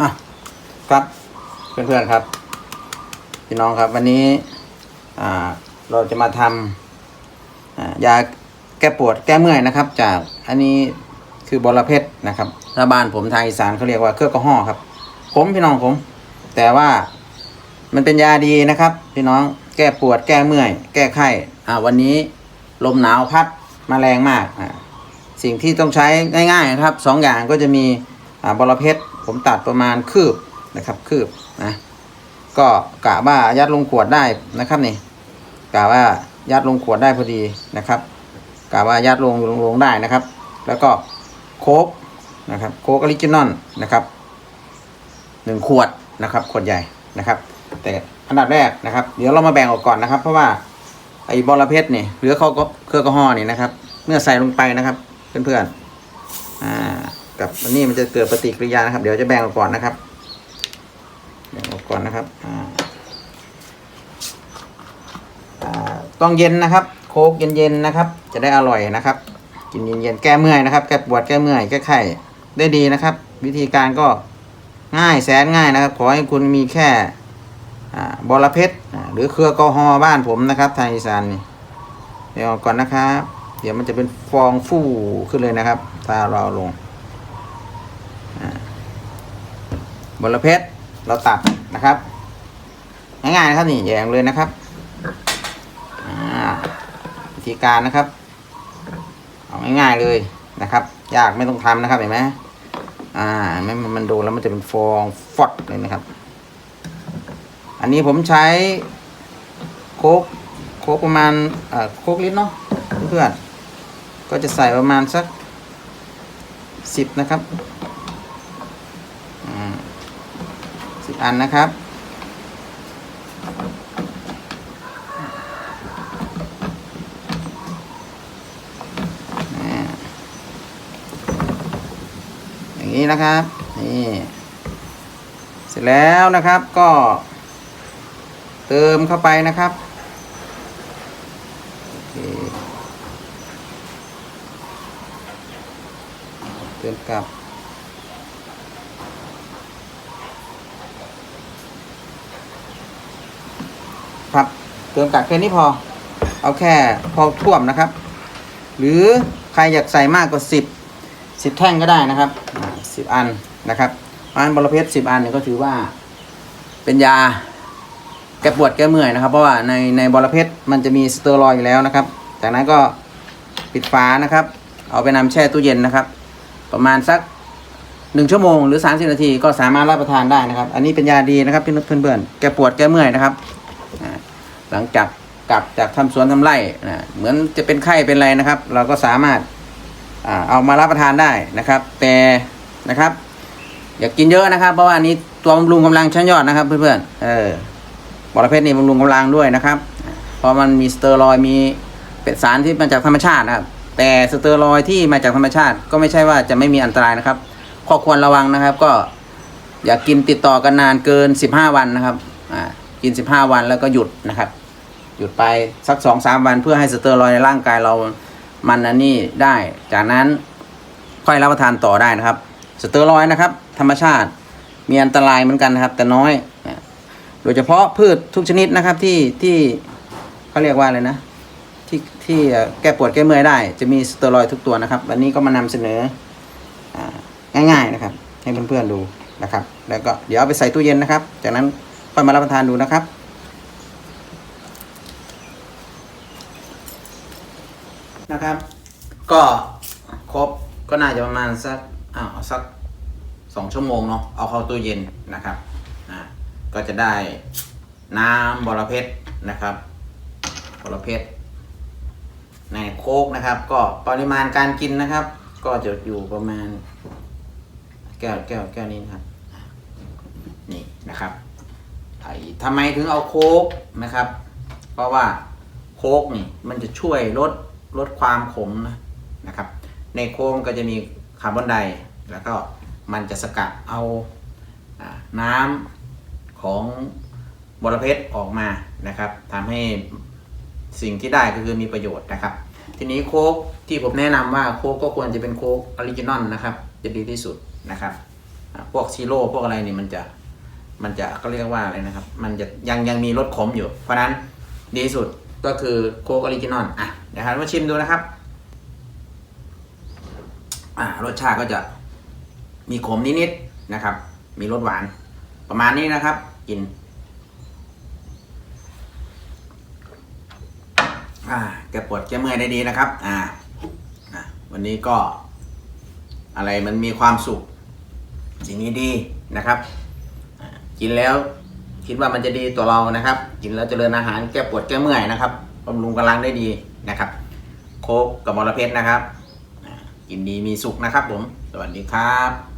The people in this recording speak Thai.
อะครับเพื่อนๆครับพี่น้องครับ วันนี้อ่าเราจะมาทำอ่ายาแก้ปวดแก้เมื่อยนะครับ จากอันนี้คือบอระเพ็ดนะครับรัฐบาลผมทางอีสานเขาเรียกว่าเครือกระห้อครับ ผมพี่น้องผม แต่ว่ามันเป็นยาดีนะครับ พี่น้องแก้ปวดแก้เมื่อย แก้ไข้อ่าวันนี้ลมหนาวพัดมาแรงมากอ่าสิ่งที่ต้องใช้ง่ายๆนะครับสองอย่างก็จะมีอ่าบอระเพ็ด ผมตัดประมาณคืบนะครับ คืบนะก็กะว่ายัดลงขวดได้นะครับนี่กะว่ายัดลงขวดได้พอดีนะครับกะว่ายัดลงลงลงได้นะครับ แล้วก็โค้กนะครับโค้กออริจินอลนะครับหนึ่งขวดนะครับขวดใหญ่นะครับ แต่อันดับแรกนะครับ เดี๋ยวเรามาแบ่งออกก่อนนะครับ เพราะว่าไอ้บอระเพ็ดนี่หรือเขาก็เครือกระห่อนี่นะครับ เมื่อใส่ลงไปนะครับ เพื่อนๆอ่า กับอันนี้มันจะเกิดปฏิกิริยานะครับ เดี๋ยวจะแบ่งออกก่อนนะครับแบ่งออกก่อนนะครับต้องเย็นนะครับ โค้กเย็นๆนะครับ จะได้อร่อยนะครับ กินเย็นๆแก้เมื่อยนะครับแก้ปวดแก้เมื่อยแก้ไข้ได้ดีนะครับ วิธีการก็ง่ายแสนง่ายนะครับ ขอให้คุณมีแค่บอระเพ็ดหรือเครือกอฮอบ้านผมนะครับทางอีสานนี่เดี๋ยวเอาก่อนนะครับ เดี๋ยวมันจะเป็นฟองฟู่ขึ้นเลยนะครับ ถ้าเราลงอ่า บอระเพ็ดเราตัดนะครับ ง่ายๆนะครับนี่แยงเลยนะครับวิธีการนะครับ เอาง่ายๆเลยนะครับ ยากไม่ต้องทำนะครับเห็นไหมอ่าไม่มันโดนแล้วมันจะเป็นฟองฟอดเลยนะครับ อันนี้ผมใช้โคกโคกประมาณเอ่อโคกลิตรเนาะเพื่อนก็จะใส่ประมาณสักสิบนะครับ อันนะครับ อย่างนี้นะครับ นี่ เสร็จแล้วนะครับก็ เติมเข้าไปนะครับเคเติมกลับ ครับ เติมกักแค่นี้พอ เอาแค่พอท่วมนะครับ หรือใครอยากใส่มากกว่าสิบสิบแท่งก็ได้นะครับสิบอันนะครับอันบรเพชรสิบอันเนี่ยก็ถือว่าเป็นยาแก้ปวดแก้เมื่อยนะครับ เพราะว่าในในบรเพชรมันจะมีสเตียรอยด์อยู่แล้วนะครับ จากนั้นก็ปิดฝานะครับ เอาไปนำแช่ตู้เย็นนะครับ ประมาณสักหนึ่งชั่วโมงหรือสามสิบนาทีก็สามารถรับประทานได้นะครับ อันนี้เป็นยาดีนะครับเพื่อนๆแก้ปวดแก้เมื่อยนะครับ หลังจากกลับจากทำสวนทำไร่นะเหมือนจะเป็นไข้เป็นอะไรนะครับ เราก็สามารถอเอามารับประทานได้นะครับ แต่นะครับ อย่ากินเยอะนะครับ เพราะว่าอันนี้ตัวบำรุงกำลังชั้นยอดนะครับ เพื่อนๆเออบระเพชรนี่บำรุงกำลังด้วยนะครับ เพราะมันมีสเตียรอยมีเป็นสารที่มาจากธรรมชาตินะครับ แต่สเตียรอยที่มาจากธรรมชาติ ก็ไม่ใช่ว่าจะไม่มีอันตรายนะครับข้อควรระวังนะครับ ก็อย่ากินติดต่อกันนานเกิน 15 วันนะครับอ่ากิน 15 วันแล้วก็หยุดนะครับ หยุดไปสัก2-3วันเพื่อให้สเตียรอยด์ในร่างกายเรามันอันนี้ได้ จากนั้นค่อยรับประทานต่อได้นะครับ สเตียรอยด์นะครับ ธรรมชาติมีอันตรายเหมือนกันนะครับ แต่น้อย โดยเฉพาะพืชทุกชนิดนะครับที่ที่เขาเรียกว่าอะไรนะ ที่ที่แก้ปวดแก้เมื่อยได้ จะมีสเตียรอยด์ทุกตัวนะครับ วันนี้ก็มานำเสนอง่ายๆนะครับ ให้เพื่อนๆดูนะครับ แล้วก็เดี๋ยวเอาไปใส่ตู้เย็นนะครับ จากนั้นค่อยมารับประทานดูนะครับ นะครับ ก็ครบก็น่าจะประมาณสักอ้าวสักสองชั่วโมงเนาะเอาเข้าตู้เย็นนะครับอ่าก็จะได้น้ำบอระเพชรนะครับบอระเพชรในโคกนะครับ ก็ปริมาณการกินนะครับ ก็จะอยู่ประมาณ แก้วแก้วแก้วนี้นะครับ นี่นะครับไอ้ทำไมถึงเอาโคกนะครับ เพราะว่าโคกนี่มันจะช่วยลด ลดความขมนะครับ ในโค้กก็จะมีคาร์บอนไดแล้วก็มันจะสกัดเอาน้ำของบรเพชรออกมานะครับทำให้สิ่งที่ได้ก็คือมีประโยชน์นะครับ ทีนี้โค้กที่ผมแนะนำว่าโค้กก็ควรจะเป็นโค้กออริจินอลนะครับ จะดีที่สุดนะครับพวกซีโร่พวกอะไรนี่มันจะมันจะเขาเรียกว่าอะไรนะครับ มันจะยังยังมีรสขมอยู่ เพราะฉะนั้นดีที่สุด ก็คือโค้กออริจินอลอะเดี๋ยวครับมาชิมดูนะครับ อ่ารสชาติก็จะมีขมนิดๆนะครับ มีรสหวาน ประมาณนี้นะครับ กิน อ่าแกปวดแกเมื่อยได้ดีนะครับ อ่าวันนี้ก็ อะไรมันมีความสุขสิ่งนี้ดีนะครับ กินแล้ว คิดว่ามันจะดีตัวเรานะครับ กินแล้วเจริญอาหารแก้ปวดแก้เมื่อยนะครับบำรุงกำลังได้ดีนะครับ โคกกับมอรเพชรนะครับ กินดีมีสุขนะครับผม สวัสดีครับ